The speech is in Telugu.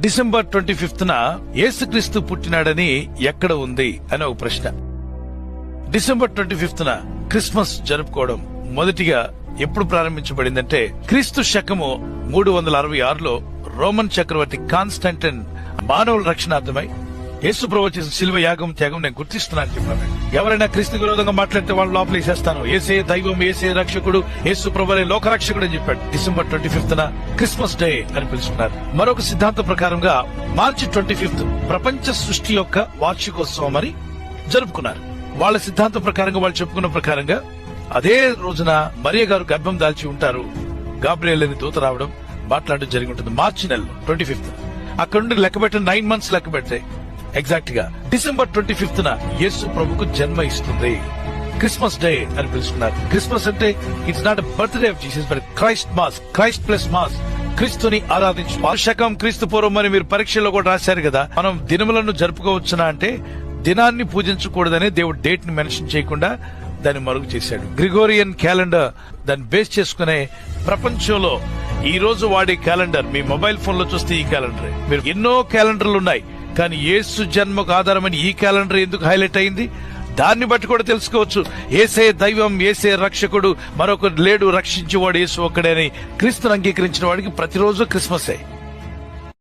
డిసెంబర్ ట్వంటీ ఫిఫ్త్ ఏసుక్రీస్తు యేసుక్రీస్తు పుట్టినాడని ఎక్కడ ఉంది అని ఒక ప్రశ్న. డిసెంబర్ ట్వంటీ ఫిఫ్త్ క్రిస్మస్ జరుపుకోవడం మొదటిగా ఎప్పుడు ప్రారంభించబడిందంటే క్రీస్తు శకము మూడు వందల అరవై ఆరులో రోమన్ చక్రవర్తి కాన్స్టంటైన్ మానవుల రక్షణార్థమై యేసు ప్రభు చేసిన శిల్వ యాగం త్యాగం నేను గుర్తిస్తున్నాను చెప్పాను. ఎవరైనా క్రీస్తు విరోధంగా మాట్లాడితే వాళ్ళు లోపల వేసేస్తాను. ఏసే దైవం ఏసే రక్షకుడు యేసు ప్రభు అనే లోక రక్షకుడు అని చెప్పాడు. డిసెంబర్ ట్వంటీ ఫిఫ్త్ న క్రిస్మస్ డే అని పిలుచుకున్నారు మరొక సిద్ధాంతం ప్రకారంగా మార్చి ట్వంటీ ఫిఫ్త్ ప్రపంచ సృష్టి యొక్క వార్షికోత్సవం అని జరుపుకున్నారు. వాళ్ళ సిద్ధాంతం ప్రకారంగా వాళ్ళు చెప్పుకున్న ప్రకారంగా అదే రోజున మరియ గారు గర్భం దాల్చి ఉంటారు. గాబ్రియల్ అని దూత రావడం మాట్లాడడం జరిగి ఉంటుంది మార్చి నెలలో ట్వంటీ ఫిఫ్త్ అక్కడ నుండి లెక్క పెట్టిన నైన్ మంత్స్ లెక్క పెడితే ఎగ్జాక్ట్గా డిసెంబర్ ట్వంటీ ఫిఫ్త్ న యేసు ప్రభుకు జన్మ ఇస్తుంది క్రిస్మస్ డే అని పిలుస్తున్నారు. క్రిస్మస్ అంటే it's not birthday of Jesus but Christ mass Christ plus mass క్రీస్తుని ఆరాధించు. వార్షకం క్రీస్తు పూర్వం అని మీరు పరీక్షల్లో కూడా రాశారు కదా. మనం దినములను జరుపుకోవచ్చునా అంటే దినాన్ని పూజించకూడదని దేవుడు డేట్ని మెన్షన్ చేయకుండా దాన్ని మరుగు చేశాడు. గ్రిగోరియన్ క్యాలెండర్ దాన్ని బేస్ చేసుకునే ప్రపంచంలో ఈ రోజు వాడే క్యాలెండర్ మీ మొబైల్ ఫోన్లో చూస్తే ఈ క్యాలెండర్. మీరు ఎన్నో క్యాలెండర్లు ఉన్నాయి. కానీ ఏసు జన్మకు ఆధారమని ఈ క్యాలెండర్ ఎందుకు హైలైట్ అయింది? దాన్ని బట్టి కూడా తెలుసుకోవచ్చు. ఏసే దైవం ఏసే రక్షకుడు మరొకరు లేడు రక్షించేవాడు ఏసు ఒక్కడే అని అంగీకరించిన వాడికి ప్రతిరోజు క్రిస్మసే.